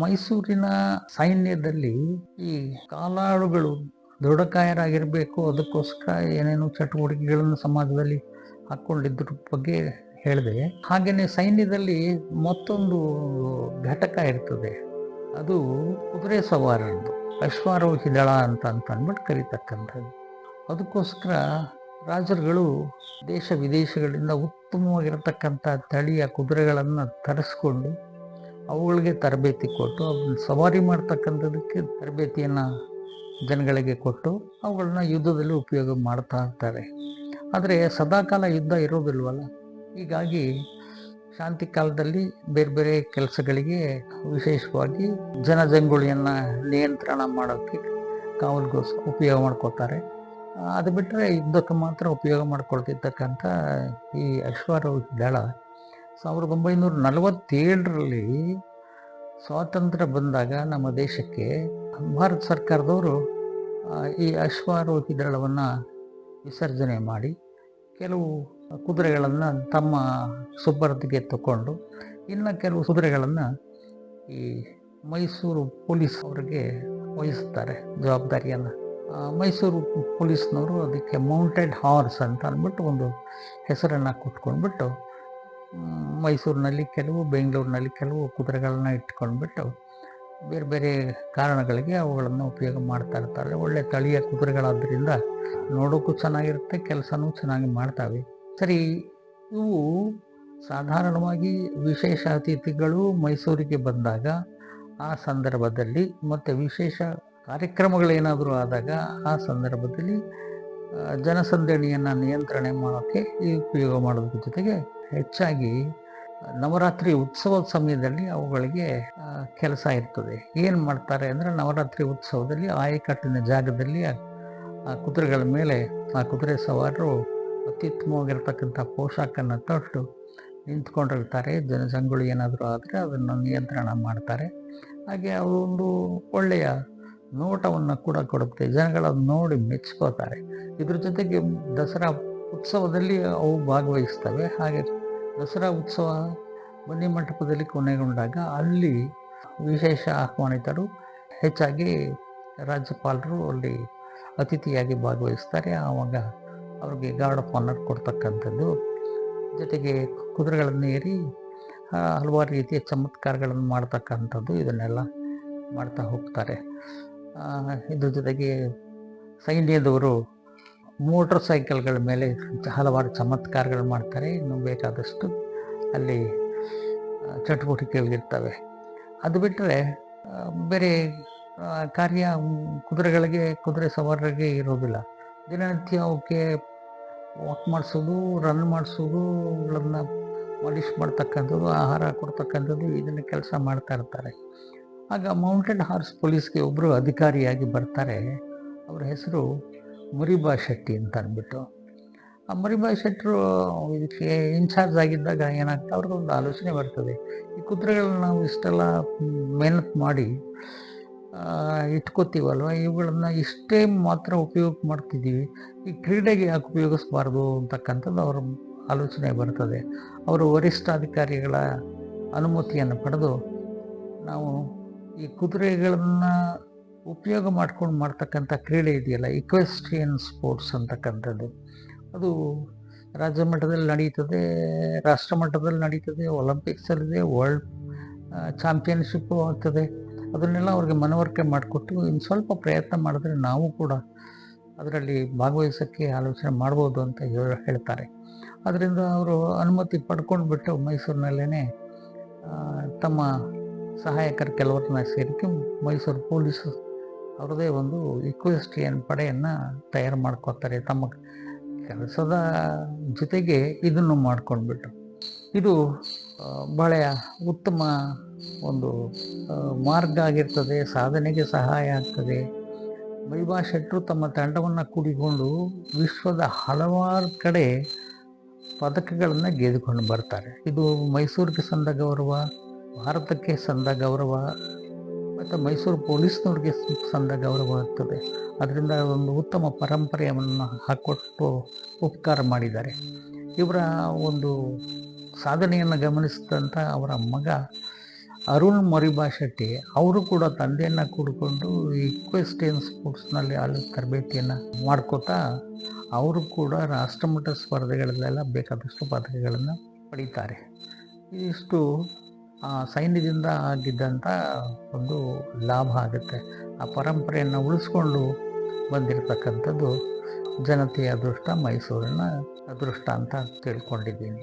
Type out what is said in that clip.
ಮೈಸೂರಿನ ಸೈನ್ಯದಲ್ಲಿ ಈ ಕಾಲಾಳುಗಳು ದೃಢಕಾಯರಾಗಿರಬೇಕು, ಅದಕ್ಕೋಸ್ಕರ ಏನೇನು ಚಟುವಟಿಕೆಗಳನ್ನು ಸಮಾಜದಲ್ಲಿ ಹಾಕ್ಕೊಂಡಿದ್ರ ಬಗ್ಗೆ ಹೇಳಿದೆ. ಹಾಗೆಯೇ ಸೈನ್ಯದಲ್ಲಿ ಮತ್ತೊಂದು ಘಟಕ ಇರ್ತದೆ. ಅದು ಕುದುರೆ ಸವಾರರದು ಅಶ್ವಾರೋಹಿ ದಳ ಅಂತ ಅಂತ ಅಂದ್ಬಿಟ್ಟು ಕರೀತಕ್ಕಂಥದ್ದು. ಅದಕ್ಕೋಸ್ಕರ ರಾಜರುಗಳು ದೇಶ ವಿದೇಶಗಳಿಂದ ಉತ್ತಮವಾಗಿರತಕ್ಕಂಥ ತಳಿಯ ಕುದುರೆಗಳನ್ನು ತರಿಸ್ಕೊಂಡು ಅವುಗಳಿಗೆ ತರಬೇತಿ ಕೊಟ್ಟು ಅವ್ರನ್ನ ಸವಾರಿ ಮಾಡ್ತಕ್ಕಂಥದಕ್ಕೆ ತರಬೇತಿಯನ್ನು ಜನಗಳಿಗೆ ಕೊಟ್ಟು ಅವುಗಳನ್ನ ಯುದ್ಧದಲ್ಲಿ ಉಪಯೋಗ ಮಾಡ್ತಾ ಇರ್ತಾರೆ. ಆದರೆ ಸದಾಕಾಲ ಯುದ್ಧ ಇರೋದಿಲ್ವಲ್ಲ? ಹೀಗಾಗಿ ಶಾಂತಿ ಕಾಲದಲ್ಲಿ ಬೇರೆ ಬೇರೆ ಕೆಲಸಗಳಿಗೆ ವಿಶೇಷವಾಗಿ ಜನಜಂಗುಳಿಯನ್ನು ನಿಯಂತ್ರಣ ಮಾಡೋಕ್ಕೆ ಕಾವಲ್ಗೋಸ್ ಉಪಯೋಗ ಮಾಡ್ಕೋತಾರೆ ಅದು ಬಿಟ್ಟರೆ ಯುದ್ಧಕ್ಕೆ ಮಾತ್ರ ಉಪಯೋಗ ಮಾಡ್ಕೊಳ್ತಿರ್ತಕ್ಕಂಥ ಈ ಅಶ್ವಾರೋಹಿ ದಳ ಸಾವಿರದ ಒಂಬೈನೂರ ನಲವತ್ತೇಳರಲ್ಲಿ ಸ್ವಾತಂತ್ರ್ಯ ಬಂದಾಗ ನಮ್ಮ ದೇಶಕ್ಕೆ ಭಾರತ ಸರ್ಕಾರದವರು ಈ ಅಶ್ವಾರೋಹಿ ದಳವನ್ನು ವಿಸರ್ಜನೆ ಮಾಡಿ ಕೆಲವು ಕುದುರೆಗಳನ್ನು ತಮ್ಮ ಸುಬ್ಬರದಿಗೆ ತಗೊಂಡು ಇನ್ನು ಕೆಲವು ಕುದುರೆಗಳನ್ನು ಈ ಮೈಸೂರು ಪೊಲೀಸ್ ಅವರಿಗೆ ವಹಿಸ್ತಾರೆ, ಜವಾಬ್ದಾರಿಯನ್ನು. ಮೈಸೂರು ಪೊಲೀಸ್ನವರು ಅದಕ್ಕೆ ಮೌಂಟೆಡ್ ಹಾರ್ಸ್ ಅಂತ ಅಂದ್ಬಿಟ್ಟು ಒಂದು ಹೆಸರನ್ನು ಕೊಟ್ಕೊಂಡ್ಬಿಟ್ಟು ಮೈಸೂರಿನಲ್ಲಿ ಕೆಲವು, ಬೆಂಗಳೂರಿನಲ್ಲಿ ಕೆಲವು ಕುದುರೆಗಳನ್ನ ಇಟ್ಕೊಂಡ್ಬಿಟ್ಟು ಬೇರೆ ಬೇರೆ ಕಾರಣಗಳಿಗೆ ಅವುಗಳನ್ನು ಉಪಯೋಗ ಮಾಡ್ತಾ ಇರ್ತಾರೆ. ಒಳ್ಳೆ ತಳಿಯ ಕುದುರೆಗಳಾದ್ದರಿಂದ ನೋಡೋಕ್ಕೂ ಚೆನ್ನಾಗಿರುತ್ತೆ, ಕೆಲಸನೂ ಚೆನ್ನಾಗಿ ಮಾಡ್ತಾವೆ. ಸರಿ, ಇವು ಸಾಧಾರಣವಾಗಿ ವಿಶೇಷ ಅತಿಥಿಗಳು ಮೈಸೂರಿಗೆ ಬಂದಾಗ ಆ ಸಂದರ್ಭದಲ್ಲಿ ಮತ್ತು ವಿಶೇಷ ಕಾರ್ಯಕ್ರಮಗಳೇನಾದರೂ ಆದಾಗ ಆ ಸಂದರ್ಭದಲ್ಲಿ ಜನಸಂದಣಿಯನ್ನು ನಿಯಂತ್ರಣೆ ಮಾಡೋಕ್ಕೆ ಈ ಉಪಯೋಗ ಮಾಡೋದ್ರ ಜೊತೆಗೆ ಹೆಚ್ಚಾಗಿ ನವರಾತ್ರಿ ಉತ್ಸವದ ಸಮಯದಲ್ಲಿ ಅವುಗಳಿಗೆ ಕೆಲಸ ಇರ್ತದೆ. ಏನು ಮಾಡ್ತಾರೆ ಅಂದರೆ ನವರಾತ್ರಿ ಉತ್ಸವದಲ್ಲಿ ಆಯಕಟ್ಟಿನ ಜಾಗದಲ್ಲಿ, ಆ ಕುದುರೆಗಳ ಮೇಲೆ, ಆ ಕುದುರೆ ಸವಾರರು ಅತ್ಯುತ್ತಮವಾಗಿರ್ತಕ್ಕಂಥ ಪೋಷಾಕನ್ನು ತೊಟ್ಟು ನಿಂತ್ಕೊಂಡಿರ್ತಾರೆ. ಜನಸಂಗುಳಿ ಏನಾದರೂ ಆದರೆ ಅದನ್ನು ನಿಯಂತ್ರಣ ಮಾಡ್ತಾರೆ. ಹಾಗೆ ಅವರು ಒಂದು ಒಳ್ಳೆಯ ನೋಟವನ್ನು ಕೂಡ ಕೊಡುತ್ತೆ. ಜನಗಳನ್ನ ನೋಡಿ ಮೆಚ್ಕೋತಾರೆ. ಇದ್ರ ಜೊತೆಗೆ ದಸರಾ ಉತ್ಸವದಲ್ಲಿ ಅವು ಭಾಗವಹಿಸ್ತವೆ. ಹಾಗೆ ದಸರಾ ಉತ್ಸವ ಬನ್ನಿ ಮಂಟಪದಲ್ಲಿ ಕೊನೆಗೊಂಡಾಗ ಅಲ್ಲಿ ವಿಶೇಷ ಆಹ್ವಾನಿತರು, ಹೆಚ್ಚಾಗಿ ರಾಜ್ಯಪಾಲರು ಅಲ್ಲಿ ಅತಿಥಿಯಾಗಿ ಭಾಗವಹಿಸ್ತಾರೆ. ಆವಾಗ ಅವ್ರಿಗೆ ಗಾರ್ಡ್ ಆಫ್ ಆನರ್ ಕೊಡ್ತಕ್ಕಂಥದ್ದು. ಜೊತೆಗೆ ಕುದುರೆಗಳನ್ನು ಏರಿ ಹಲವಾರು ರೀತಿಯ ಚಮತ್ಕಾರಗಳನ್ನು ಮಾಡ್ತಕ್ಕಂಥದ್ದು ಇದನ್ನೆಲ್ಲ ಮಾಡ್ತಾ ಹೋಗ್ತಾರೆ. ಇದ್ರ ಜೊತೆಗೆ ಸೈನ್ಯದವರು ಮೋಟರ್ ಸೈಕಲ್ಗಳ ಮೇಲೆ ಹಲವಾರು ಚಮತ್ಕಾರಗಳು ಮಾಡ್ತಾರೆ. ಇನ್ನು ಬೇಕಾದಷ್ಟು ಅಲ್ಲಿ ಚಟುವಟಿಕೆಗಳಿರ್ತವೆ ಅದು ಬಿಟ್ಟರೆ ಬೇರೆ ಕಾರ್ಯ ಕುದುರೆಗಳಿಗೆ, ಕುದುರೆ ಸವಾರರಿಗೆ ಇರೋದಿಲ್ಲ. ದಿನನಿತ್ಯ ಅವಕ್ಕೆ ವಾಕ್ ಮಾಡಿಸೋದು, ರನ್ ಮಾಡಿಸೋದು ಅವುಗಳನ್ನ ಪಾಲಿಶ್ ಮಾಡ್ತಕ್ಕಂಥದ್ದು, ಆಹಾರ ಕೊಡ್ತಕ್ಕಂಥದ್ದು, ಇದನ್ನು ಕೆಲಸ ಮಾಡ್ತಾ ಇರ್ತಾರೆ. ಆಗ ಮೌಂಟೆಡ್ ಹಾರ್ಸ್ ಪೊಲೀಸ್ಗೆ ಒಬ್ಬರು ಅಧಿಕಾರಿಯಾಗಿ ಬರ್ತಾರೆ. ಅವರ ಹೆಸರು ಮುರಿಬಾ ಶೆಟ್ಟಿ ಅಂತ ಅಂದ್ಬಿಟ್ಟು. ಆ ಮುರಿಬಾ ಶೆಟ್ಟರು ಇದಕ್ಕೆ ಇನ್ಚಾರ್ಜ್ ಆಗಿದ್ದಾಗ ಏನಾಗ್ತದೆ ಅವ್ರಿಗೊಂದು ಆಲೋಚನೆ ಬರ್ತದೆ. ಈ ಕುದುರೆಗಳನ್ನ ನಾವು ಇಷ್ಟೆಲ್ಲ ಮೆಹನತ್ ಮಾಡಿ ಇಟ್ಕೋತೀವಲ್ವ? ಇವುಗಳನ್ನು ಇಷ್ಟೇ ಮಾತ್ರ ಉಪಯೋಗ ಮಾಡ್ತಿದ್ದೀವಿ. ಈ ಕ್ರೀಡೆಗೆ ಯಾಕೆ ಉಪಯೋಗಿಸ್ಬಾರ್ದು ಅಂತಕ್ಕಂಥದ್ದು ಅವ್ರ ಆಲೋಚನೆ ಬರ್ತದೆ. ಅವರು ವರಿಷ್ಠಾಧಿಕಾರಿಗಳ ಅನುಮತಿಯನ್ನು ಪಡೆದು ನಾವು ಈ ಕುದುರೆಗಳನ್ನು ಉಪಯೋಗ ಮಾಡ್ಕೊಂಡು ಮಾಡ್ತಕ್ಕಂಥ ಕ್ರೀಡೆ ಇದೆಯಲ್ಲ ಇಕ್ವೆಸ್ಟ್ರಿಯನ್ ಸ್ಪೋರ್ಟ್ಸ್ ಅಂತಕ್ಕಂಥದ್ದು. ಅದು ರಾಜ್ಯ ಮಟ್ಟದಲ್ಲಿ ನಡೀತದೆ ರಾಷ್ಟ್ರ ಮಟ್ಟದಲ್ಲಿ ನಡೀತದೆ ಒಲಿಂಪಿಕ್ಸಲ್ಲಿದೆ ವರ್ಲ್ಡ್ ಚಾಂಪಿಯನ್ಶಿಪ್ಪು ಆಗ್ತದೆ. ಅದನ್ನೆಲ್ಲ ಅವ್ರಿಗೆ ಮನವರಿಕೆ ಮಾಡಿಕೊಟ್ಟು ಇನ್ನು ಸ್ವಲ್ಪ ಪ್ರಯತ್ನ ಮಾಡಿದ್ರೆ ನಾವು ಕೂಡ ಅದರಲ್ಲಿ ಭಾಗವಹಿಸೋಕ್ಕೆ ಆಲೋಚನೆ ಮಾಡ್ಬೋದು ಅಂತ ಹೇಳ- ಹೇಳ್ತಾರೆ. ಅದರಿಂದ ಅವರು ಅನುಮತಿ ಪಡ್ಕೊಂಡು ಬಿಟ್ಟು ಮೈಸೂರಿನಲ್ಲೇ ತಮ್ಮ ಸಹಾಯಕರ ಕೆಲವರನ್ನ ಸೇರಿಕೆ ಮೈಸೂರು ಪೊಲೀಸು ಅವ್ರದ್ದೇ ಒಂದು ಇಕ್ವೆಸ್ಟ್ರಿಯನ್ ಪಡೆಯನ್ನು ತಯಾರು ಮಾಡ್ಕೋತಾರೆ ತಮ್ಮ ಕೆಲಸದ ಜೊತೆಗೆ ಇದನ್ನು ಮಾಡ್ಕೊಂಡ್ಬಿಟ್ರು ಇದು ಬಹಳ ಉತ್ತಮ ಒಂದು ಮಾರ್ಗ ಆಗಿರ್ತದೆ, ಸಾಧನೆಗೆ ಸಹಾಯ ಆಗ್ತದೆ. ಮೈಭಾ ಶೆಟ್ಟರು ತಮ್ಮ ತಂಡವನ್ನು ಕೂಡಿಕೊಂಡು ವಿಶ್ವದ ಹಲವಾರು ಕಡೆ ಪದಕಗಳನ್ನು ಗೆದ್ದುಕೊಂಡು ಬರ್ತಾರೆ. ಇದು ಮೈಸೂರಿಗೆ ಸಂದ ಗೌರವ, ಭಾರತಕ್ಕೆ ಸಂದ ಗೌರವ ಮತ್ತು ಮೈಸೂರು ಪೊಲೀಸ್ನವ್ರಿಗೆ ಸಂದ ಗೌರವ ಆಗ್ತದೆ. ಅದರಿಂದ ಒಂದು ಉತ್ತಮ ಪರಂಪರೆಯನ್ನು ಹಾಕ್ಕೊಟ್ಟು ಉಪಕಾರ ಮಾಡಿದ್ದಾರೆ. ಇವರ ಒಂದು ಸಾಧನೆಯನ್ನು ಗಮನಿಸಿದಂಥ ಅವರ ಮಗ ಅರುಣ್ ಮರಿಬಾ ಶೆಟ್ಟಿ ಅವರು ಕೂಡ ತಂದೆಯನ್ನು ಕೂಡಿಕೊಂಡು ಇಕ್ವೆಸ್ಟಿಯನ್ ಸ್ಪೋರ್ಟ್ಸ್ನಲ್ಲಿ ಅಲ್ಲಿ ತರಬೇತಿಯನ್ನು ಮಾಡ್ಕೋತಾ ಅವರು ಕೂಡ ರಾಷ್ಟ್ರಮಟ್ಟ ಸ್ಪರ್ಧೆಗಳಲ್ಲೆಲ್ಲ ಬೇಕಾದಷ್ಟು ಪದಕಗಳನ್ನು ಪಡೀತಾರೆ. ಇಷ್ಟು ಸೈನ್ಯದಿಂದ ಆಗಿದ್ದಂಥ ಒಂದು ಲಾಭ ಆಗುತ್ತೆ. ಆ ಪರಂಪರೆಯನ್ನು ಉಳಿಸ್ಕೊಂಡು ಬಂದಿರತಕ್ಕಂಥದ್ದು ಜನತೆಯ ಅದೃಷ್ಟ, ಮೈಸೂರಿನ ಅದೃಷ್ಟ ಅಂತ ತಿಳ್ಕೊಂಡಿದ್ದೀನಿ.